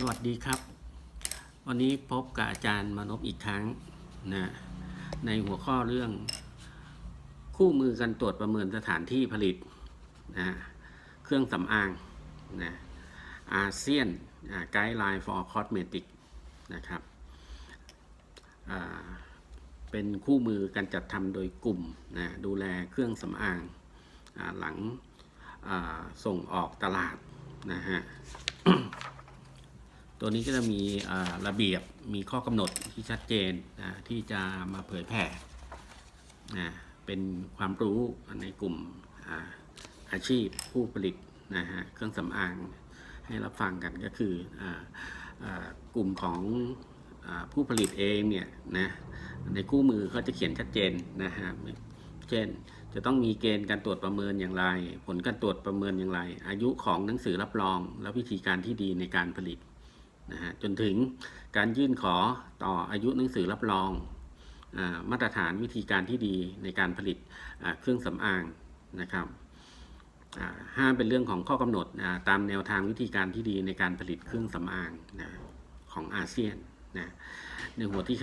สวัสดีครับ วันนี้พบกับอาจารย์มานพอีกครั้งนะในหัวข้อเรื่อง คู่มือการตรวจประเมินสถานที่ผลิตนะเครื่องสำอางนะอาเซียนไกด์ไลน์ for cosmetic นะครับเป็นคู่มือการจัดทำโดยกลุ่มนะดูแลเครื่องสำอางอหลังส่งออกตลาดนะฮะ ตัวนี้ก็จะมีระเบียบมีข้อกำหนดที่ชัดเจนนะที่จะมาเผยแผ่นะเป็นความรู้ในกลุ่มอาอาชีพผู้ผลิตนะฮะเครื่องสำอางให้รับฟังกันก็คืออกลุ่มของอผู้ผลิตเองเนี่ยนะในคู่มือเขาจะเขียนชัดเจนนะฮะเช่นจะต้องมีเกณฑ์การตรวจประเมินอย่างไร ผลการตรวจประเมินอย่างไร อายุของหนังสือรับรอง และวิธีการที่ดีในการผลิต นะฮะจนถึงการยื่นขอต่ออายุหนังสือรับรองอมาตรฐานวิธีการที่ดีในการผลิตเครื่องสำอางนะครับห้ามเป็นเรื่องของข้อกำหนดตามแนวทางวิธีการที่ดีในการผลิตเครื่องสำอางนะของอาเซียนนะในหัวที่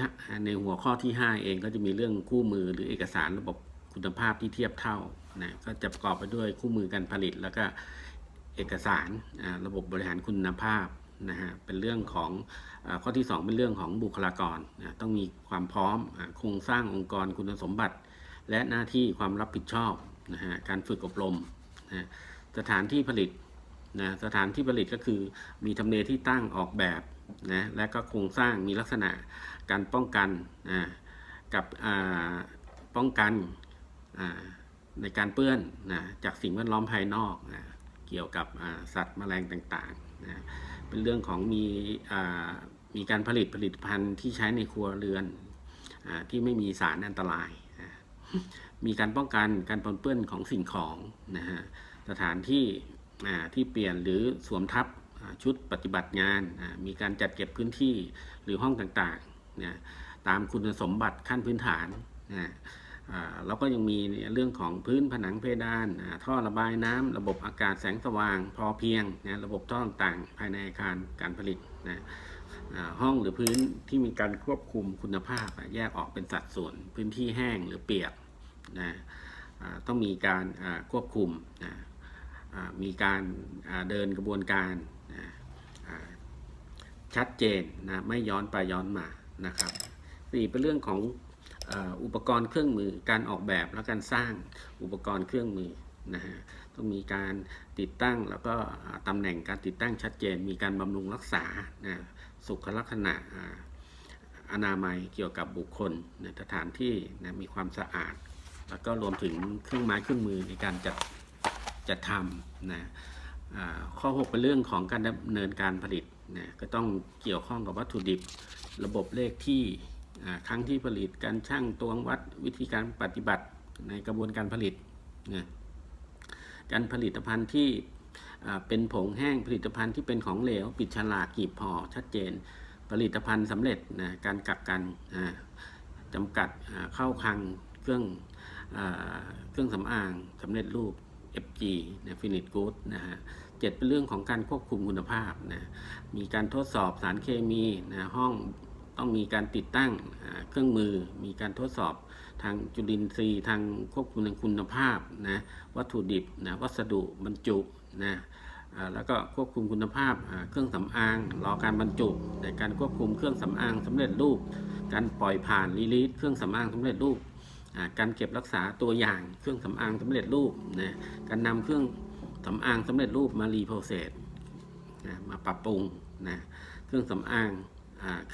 ในหัวข้อที่ 5 เองก็จะมีเรื่องคู่มือหรือเอกสารระบบคุณภาพที่เทียบเท่านะก็จะประกอบไปด้วยคู่มือการผลิต แล้วก็เอกสารระบบบริหารคุณภาพ นะฮะเป็นเรื่องของอข้อที่ 2 เป็นเรื่องของบุคลากรนะต้องมีความพร้อมโครงสร้างองค์กรคุณสมบัติ และหน้าที่ความรับผิดชอบนะฮะการฝึกอบรมนะสถานที่ผลิตนะสถานที่ผลิตก็คือมีทำเลที่ตั้งออกแบบนะและก็โครงสร้างมีลักษณะการป้องกันนะกับป้องกันในการเปื้อนนะจากสิ่งแวดล้อมภายนอกนะเกี่ยวกับสัตว์แมลงต่างๆนะ เป็นเรื่องของมีมีการผลิตผลิตภัณฑ์ที่ใช้ในครัวเรือนอที่ไม่มีสารอันตราย มีการป้องกันการปนเปื้อนของสิ่งของนะฮะสถานที่ที่เปลี่ยนหรือสวมทับชุดปฏิบัติงาน มีการจัดเก็บพื้นที่หรือห้องต่างๆนะตามคุณสมบัติขั้นพื้นฐานนะ แล้วก็ยังมีเรื่องของพื้นผนังเพดานท่อระบายน้ำระบบอากาศแสงสว่าง พอเพียงนะระบบท่อต่างๆ ภายในอาคารการผลิตนะห้องหรือพื้นที่มีการควบคุมคุณภาพ แยกออกเป็นสัดส่วน พื้นที่แห้งหรือเปียกนะต้องมีการควบคุมนะมีการเดินกระบวนการนะชัดเจนนะไม่ย้อนไปย้อนมานะครับสี่เป็นเรื่องของ อุปกรณ์เครื่องมือการออกแบบและการสร้างอุปกรณ์เครื่องมือนะฮะต้องมีการติดตั้งแล้วก็ตำแหน่งการติดตั้งชัดเจน มีการบำรุงรักษานะสุขลักษณะอาอนามัยเกี่ยวกับบุคคลในสถานที่นะมีความสะอาด แล้วก็รวมถึงเครื่องไม้เครื่องมือในการจัดจัดทำนะข้อ 6 เป็นเรื่องของการดำเนินการผลิตนะก็ต้องเกี่ยวข้องกับวัตถุดิบระบบเลขที่ ครั้งที่ผลิตการช่างตวงวัดวิธีการปฏิบัติในกระบวนการผลิตนะการผลิตภัณฑ์ที่เป็นผงแห้งผลิตภัณฑ์ที่เป็นของเหลว ปิดฉลากกีบห่อชัดเจน ผลิตภัณฑ์สำเร็จนะการกักกันอ่าจำกัดเข้าคลังเครื่องเครื่องสำอางสำเร็จรูป FG นะ Finite Good นะฮะเจ็ดเป็นเรื่องของการควบคุมคุณภาพนะมีการทดสอบสารเคมีนะห้อง ต้องมีการติดตั้งเครื่องมือ มีการทดสอบทางจุลินทรีย์ทางควบคุมทางคุณภาพนะวัตถุดิบนะวัสดุบรรจุนะแล้วก็ควบคุมคุณภาพเครื่องสำอางรอการบรรจุในการควบคุมเครื่องสำอางสำเร็จรูป การปล่อยผ่านรีลีสเครื่องสำอางสำเร็จรูป การเก็บรักษาตัวอย่างเครื่องสำอางสำเร็จรูปนะการนำเครื่องสำอางสำเร็จรูปมารีโปรเซสนะมาปรับปรุงนะเครื่องสำอาง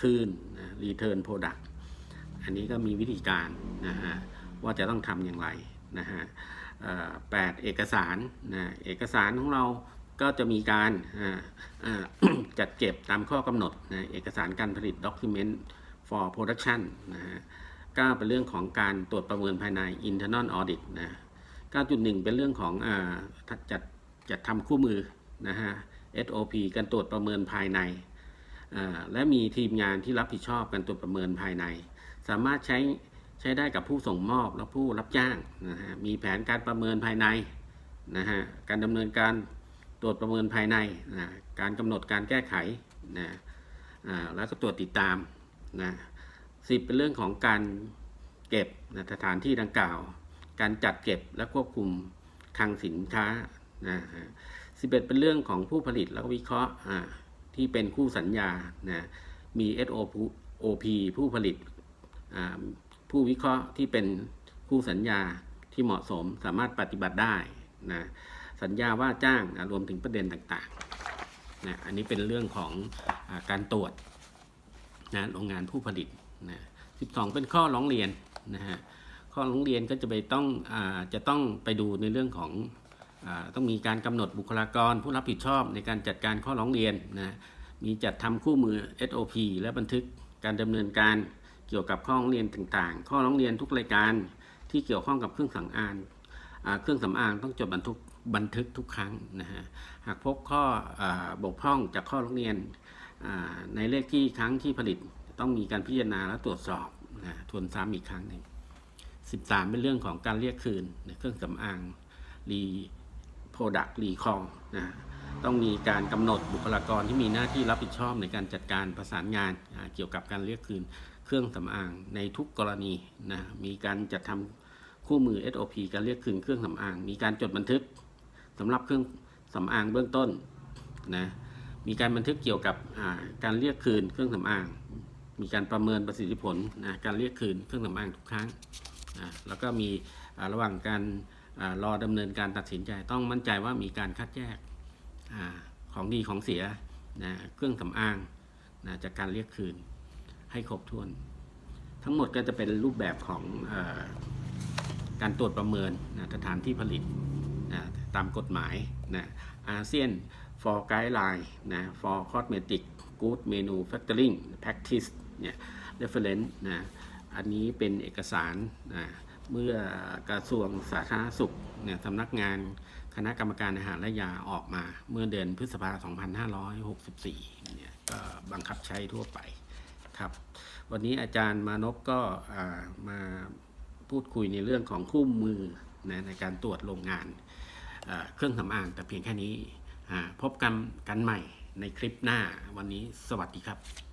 คืนนะ return product อันนี้ก็มีวิธีการนะฮะว่าจะต้องทำอย่างไรนะฮะแปดเอกสารนะเอกสารของเราก็จะมีการจัดเก็บตามข้อกำหนดนะเอกสารการผลิต document for production นะฮะก็เป็นเรื่องของการตรวจประเมินภายใน internal audit นะ9.1 เป็นเรื่องของอจัดจัดทำคู่มือนะฮะ SOP การตรวจประเมินภายใน และมีทีมงานที่รับผิดชอบการตรวจประเมินภายใน สามารถใช้ใช้ได้กับผู้ส่งมอบและผู้รับจ้างนะฮะมีแผนการประเมินภายในนะฮะการดำเนินการตรวจประเมินภายในนะการกำหนดการแก้ไขนะแล้วก็ตรวจติดตามนะสิบเป็นเรื่องของการเก็บนะสถานที่ดังกล่าว การจัดเก็บและควบคุมคลังสินค้านะสิบเอ็ดเป็นเรื่องของผู้ผลิตแล้วก็วิเคราะห์อ่า ที่เป็นคู่สัญญานะมี SOP ผู้ผลิตผู้วิเคราะห์ที่เป็นคู่สัญญาที่เหมาะสมสามารถปฏิบัติได้นะสัญญาว่าจ้างนะรวมถึงประเด็นต่างๆนะอันนี้เป็นเรื่องของอการตรวจนะโรงงานผู้ผลิตนะ12 เป็นข้อร้องเรียนนะฮะข้อร้องเรียนก็จะไปต้องอจะต้องไปดูในเรื่องของ ต้องมีการกำหนดบุคลากรผู้รับผิดชอบในการจัดการข้อร้องเรียนนะมีจัดทำคู่มือ SOP และบันทึกการดำเนินการเกี่ยวกับข้อร้องเรียนต่างๆ ข้อร้องเรียนทุกรายการที่เกี่ยวข้องกับเครื่องสำอางอ่าเครื่องสำอางต้องจดบันทึกบันทึกทุกครั้งนะฮะหากพบข้ออบกพร่องจากข้อร้องเรียนในเลขที่ครั้งที่ผลิตต้องมีการพิจารณาและตรวจสอบนะทวนซ้ำอีกครั้งหนึ่ง13 เป็นเรื่องของการเรียกคืนในเครื่องสำอางรี โปรดักต์รีคอลนะต้องมีการกำหนดบุคลากรที่มีหน้าที่รับผิดชอบในการจัดการประสานงานเกี่ยวกับการเรียกคืนเครื่องสำอางในทุกกรณีนะมีการจัดทำคู่มือ SOP การเรียกคืนเครื่องสำอาง มีการจดบันทึกสำหรับเครื่องสำอางเบื้องต้นนะมีการบันทึกเกี่ยวกับการเรียกคืนเครื่องสำอาง มีการประเมินประสิทธิผลนะการเรียกคืนเครื่องสำอางทุกครั้งอ่าแล้วก็มีระหว่างการ รอดำเนินการตัดสินใจต้องมั่นใจว่ามีการคัดแยกอของดีของเสียนะเครื่องสำอางนะจากการเรียกคืนให้ครบถ้วน ทั้งหมดก็จะเป็นรูปแบบของอการตรวจประเมินนะสถานที่ผลิตนะตามกฎหมายนะอาเซียน for guideline นะ for cosmetic good manufacturing practice เนี่ย reference นะอันนี้เป็นเอกสารนะ เมื่อกระทรวงสาธารณสุขเนี่ยสำนักงานคณะกรรมการอาหารและยาออกมาเมื่อเดือนพฤษภาคม2564 เนี่ยก็บังคับใช้ทั่วไปครับ วันนี้อาจารย์มานพก็มาพูดคุยในเรื่องของคู่มือนะในการตรวจโรงงานเครื่องสำอางแต่เพียงแค่นี้ พบกันกันใหม่ในคลิปหน้าวันนี้สวัสดีครับ